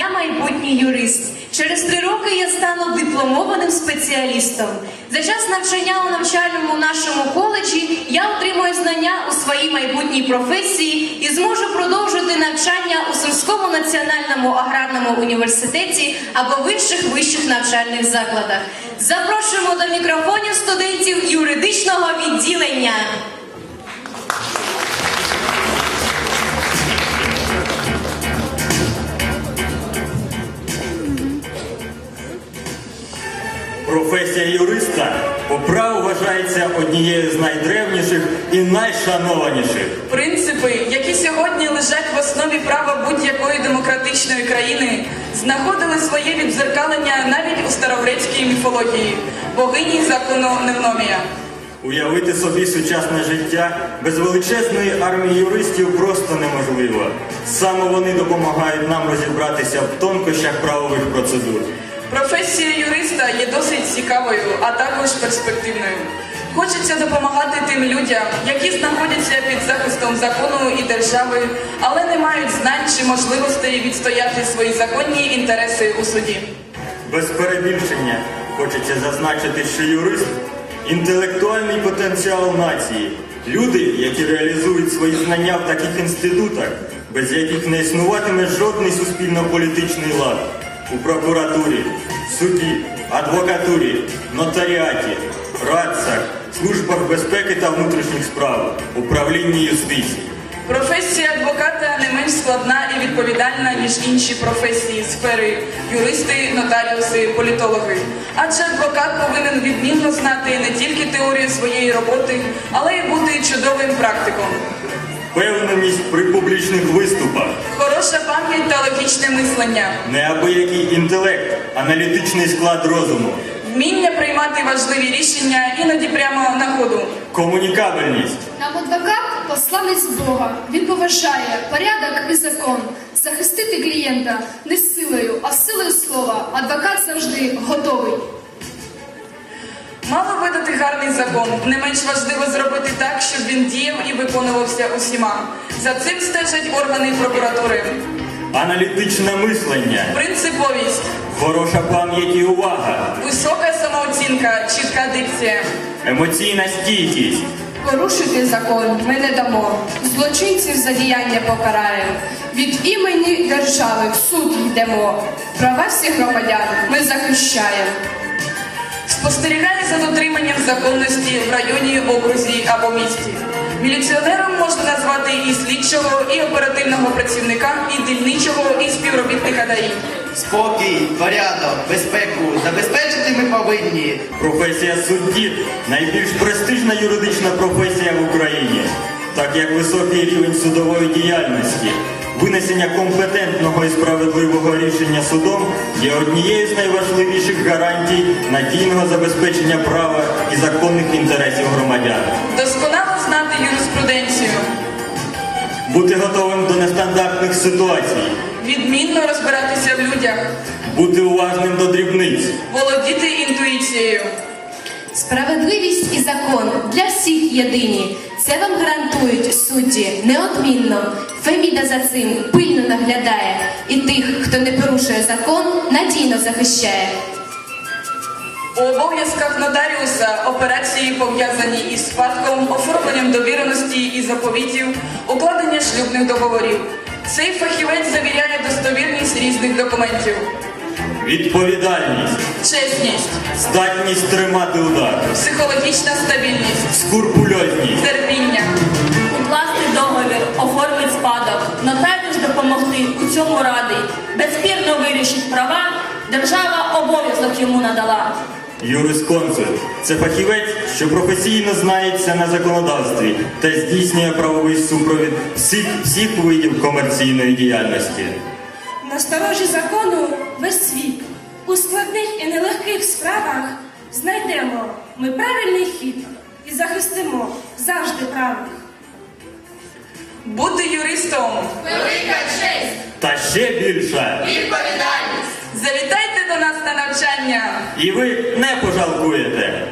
Я майбутній юрист. Через три роки я стану дипломованим спеціалістом. За час навчання у навчальному нашому коледжі я отримую знання у своїй майбутній професії і зможу продовжити навчання у Сумському національному аграрному університеті або в інших вищих навчальних закладах. Запрошуємо до мікрофонів студентів юридичного відділення. Праву вважається однією з найдревніших і найшанованіших. Принципи, які сьогодні лежать в основі права будь-якої демократичної країни, знаходили своє віддзеркалення навіть у старогрецькій міфології, богині закону Невномія. Уявити собі сучасне життя без величезної армії юристів просто неможливо. Саме вони допомагають нам розібратися в тонкощах правових процедур. Професія юриста є досить цікавою, а також перспективною. Хочеться допомагати тим людям, які знаходяться під захистом закону і держави, але не мають знань чи можливостей відстояти свої законні інтереси у суді. Без перебільшення хочеться зазначити, що юрист інтелектуальний потенціал нації. Люди, які реалізують свої знання в таких інститутах, без яких не існуватиме жодний суспільно-політичний лад у прокуратурі, суді, адвокатурі, нотаріаті, радцях, службах безпеки та внутрішніх справ, управлінні юстиції. Професія адвоката не менш складна і відповідальна, ніж інші професії сфери юристи, нотаріуси, політологи. Адже адвокат повинен відмінно знати не тільки теорію своєї роботи, але й бути чудовим практиком. Впевненість при публічних виступах, Хороша пам'ять та логічне мислення, неабиякий інтелект, аналітичний склад розуму, вміння приймати важливі рішення іноді прямо на ходу. комунікабельність. Нам адвокат посланець Бога. Він поважає порядок і закон. Захистити клієнта не силою, а силою слова. Адвокат завжди готовий. Мало видати гарний закон, не менш важливо зробити так, щоб він діяв і виконувався усіма. За цим стежать органи прокуратури. Аналітичне мислення, Принциповість, хороша пам'ять і увага, висока самооцінка, чітка дикція. емоційна стійкість, Порушити закон ми не дамо. Злочинців за діяння покараємо. Від імені держави в суд йдемо. Права всіх громадян ми захищаємо. Спостерігає за дотриманням законності в районі, окрузі або місті. Міліціонером можна назвати і слідчого, і оперативного працівника, і дільничого, і співробітника ДАІ. Спокій, порядок, безпеку забезпечити ми повинні. професія судді найбільш престижна юридична професія в Україні, так як високий рівень судової діяльності, винесення компетентного і справедливого рішення судом є однією з найважливіших гарантій надійного забезпечення права і законних інтересів громадян. Досконало знати юриспруденцію, Бути готовим до нестандартних ситуацій, відмінно розбиратися в людях, бути уважним до дрібниць. володіти інтуїцією. Справедливість і закон для всіх єдині. Це вам гарантують судді неодмінно. Феміда за цим пильно наглядає, і тих, хто не порушує закон, надійно захищає. У обов'язках нотаріуса операції пов'язані із спадком, оформленням довіреності і заповітів, укладення шлюбних договорів. Цей фахівець завіряє достовірність різних документів, Відповідальність, чесність, здатність тримати удар, психологічна стабільність, скурпульозність. терпіння. Договір, оформить спадок, нотаріус допомогти у цьому радий. Безспірно вирішить права, держава обов'язок йому надала. Юрисконсульт це фахівець, що професійно знається на законодавстві та здійснює правовий супровід всіх, всіх видів комерційної діяльності. Насторожі закону весь світ. У складних і нелегких справах знайдемо ми правильний хід і захистимо завжди правих. Бути юристом. Та ще більше. Завітайте до нас на навчання. І ви не пожалкуєте.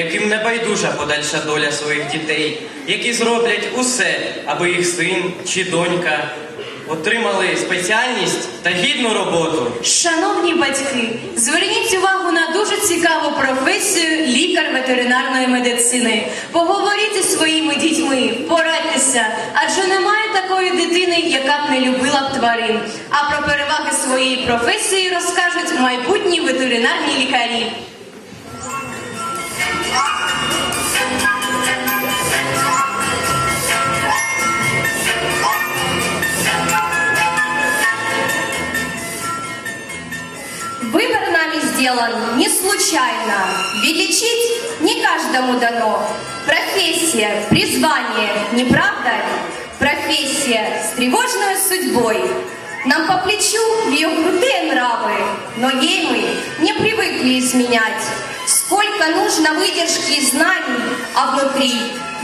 Яким не байдужа подальша доля своїх дітей, які зроблять усе, аби їх син чи донька отримали спеціальність та гідну роботу. Шановні батьки, зверніть увагу на дуже цікаву професію лікар ветеринарної медицини. Поговоріть зі своїми дітьми, порадьтеся, адже немає такої дитини, яка б не любила б тварин. А про переваги своєї професії розкажуть майбутні ветеринарні лікарі. Выбор нами сделан не случайно, ведь лечить не каждому дано. Профессия, призвание, не правда ли? Профессия с тревожной судьбой. Нам по плечу ее крутые нравы, но ей мы не привыкли изменять. Сколько нужно выдержки и знаний, а внутри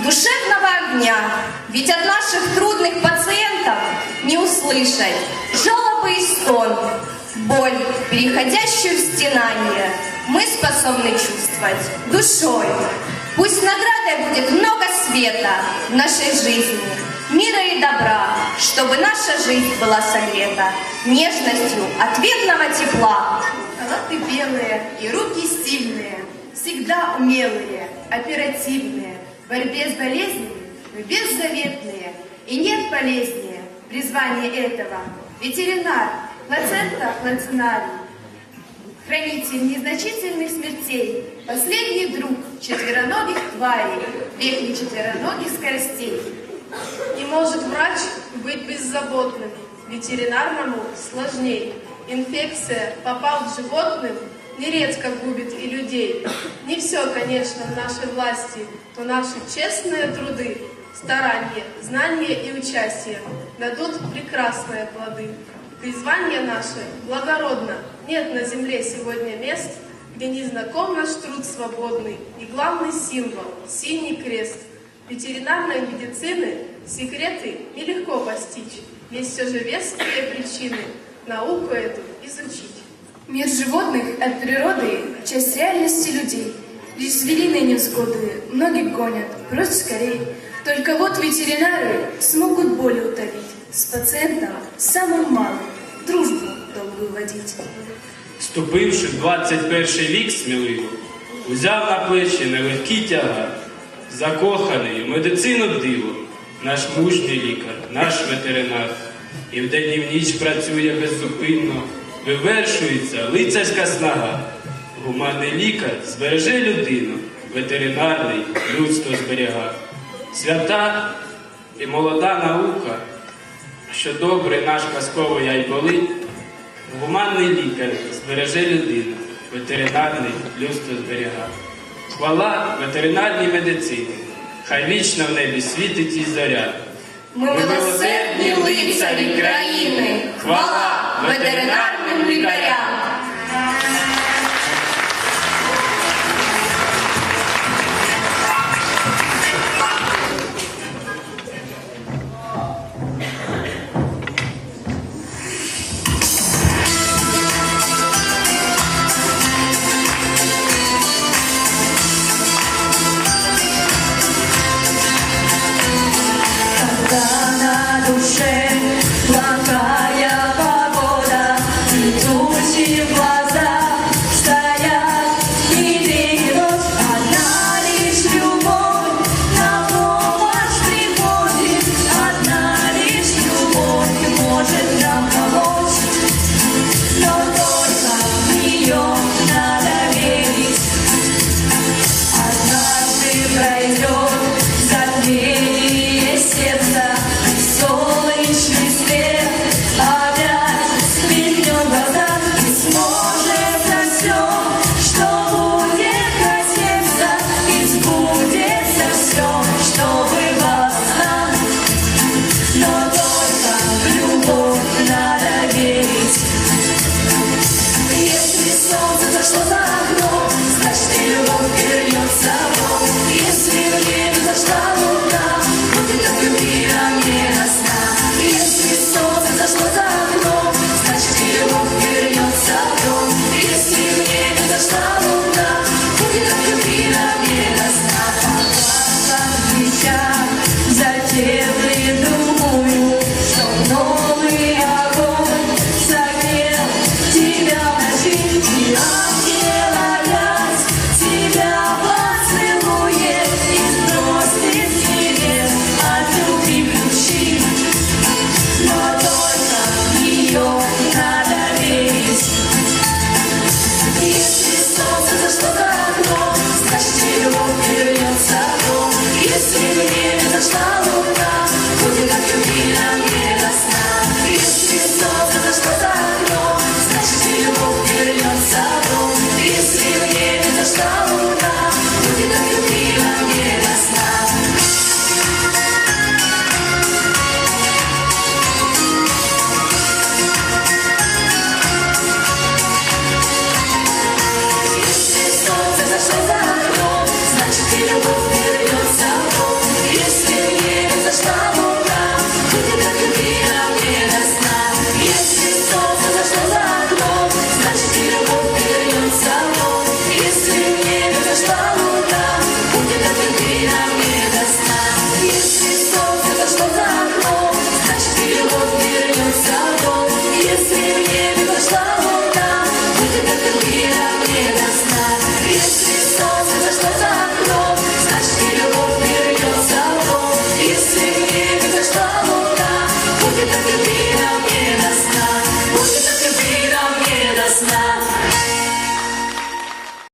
душевного огня. Ведь от наших трудных пациентов не услышать жалобы и стон, боль, переходящую в стенание, мы способны чувствовать душой. Пусть наградой будет много света в нашей жизни, мира и добра, чтобы наша жизнь была согрета нежностью ответного тепла. Халаты белые и руки всегда умелые, оперативные. В борьбе с болезнями беззаветные, и нет болезнее призвание этого. Ветеринар, плацента плацинарий, хранитель незначительных смертей, последний друг четвероногих тварей, век четвероногих скоростей. Не может врач быть беззаботным, ветеринарному сложней. Инфекция, попав к животным, нередко губит и людей. Не все, конечно, в нашей власти, но наши честные труды, старания, знания и участие дадут прекрасные плоды. Призвание наше благородно, нет на земле сегодня мест, где не знаком наш труд свободный и главный символ – синий крест. Ветеринарной медицины секреты нелегко постичь, есть все же веские причины науку эту изучить. Мир животных от природы – часть реальности людей. Лишь звериные невзгоды многих гонят, прочь скорей. Только вот ветеринары смогут боль утолить, с пациентом самым малым дружбу долгую водить. Вступивши в 21 вік сміливо, узяв на плечі нелегкий тягар, закоханий у медицину диво, наш мужній лікар, наш ветеринар. І вдень і в ніч працює беззупинно, вивершується лицарська снага. Гуманний лікар збереже людину, ветеринарний людство зберіга. Свята і молода наука, що добре наш казковий айболить, Гуманний лікар збереже людину, ветеринарний людство зберіга. Хвала ветеринарній медицині, хай вічно в небі світить і зоря. Ми милосердні лицарі країни, хвала ветеринарним лікарям.